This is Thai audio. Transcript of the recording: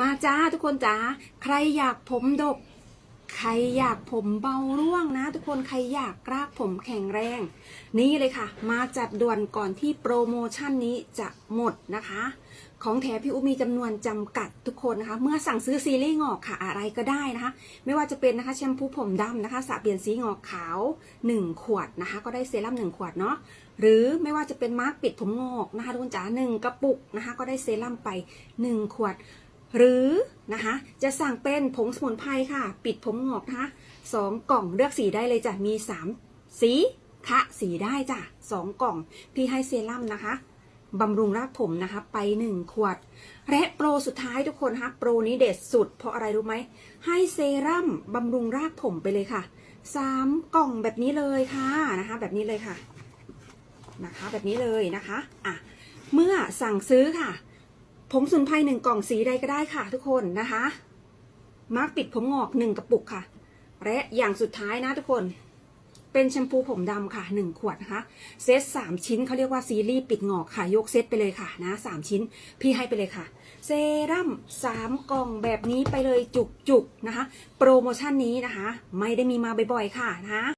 มาจ้าทุกคนจ้าใครอยากผมดก ใครอยากผมเบาร่วงนะ ทุกคนใครอยากรากผมแข็งแรง นี่เลยค่ะ มาจัดด่วนก่อนที่โปรโมชั่นนี้จะหมดนะคะ ของแถมพี่อุ้มีจำนวนจำกัดทุกคนนะคะ เมื่อสั่งซื้อซีรีส์งอกค่ะอะไรก็ได้นะคะ ไม่ว่าจะเป็นนะคะแชมพูผมดำนะคะสระเปลี่ยนสีงอกขาว 1 ขวดนะคะ ก็ได้เซรั่ม1ขวดเนาะหรือไม่ว่าจะเป็นมาร์กปิดผมงอกนะคะทุกคนจ๋าหนึ่งกระปุกนะคะ ก็ได้เซรั่มไป 1 ขวด หรือนะคะจะสั่งเป็นผงสมุนไพรค่ะ ปิดผมงอกนะคะสองกล่องเลือกสีได้เลยจ้ะมี3สีคะสีได้จ้ะสองกล่อง พี่ให้เซรั่มนะคะบำรุงรากผมนะคะ ไป 1 ขวด และโปรสุดท้ายทุกคนนะคะโปรนี้เด็ดสุดเพราะอะไรรู้ไหม ให้เซรั่มบำรุงรากผมไปเลยค่ะ 3 กล่องแบบนี้เลยค่ะนะคะ แบบนี้เลยค่ะนะคะ แบบนี้เลยนะคะอะเมื่อสั่งซื้อค่ะ ผงสุนไพรหนึ่งกล่องสีใดก็ได้ค่ะ ทุกคนนะคะ มาร์กปิดผมงอกหนึ่งกระปุกค่ะ และอย่างสุดท้ายนะทุกคน เป็นแชมพูผมดำค่ะหนึ่งขวดนะคะ เซตสามชิ้นเขาเรียกว่าซีรีส์ปิดงอกค่ะ ยกเซตไปเลยค่ะนะสามชิ้น พี่ให้ไปเลยค่ะ เซรั่มสามกล่องแบบนี้ไปเลยจุกๆนะคะ โปรโมชั่นนี้นะคะ ไม่ได้มีมาบ่อยๆค่ะนะคะ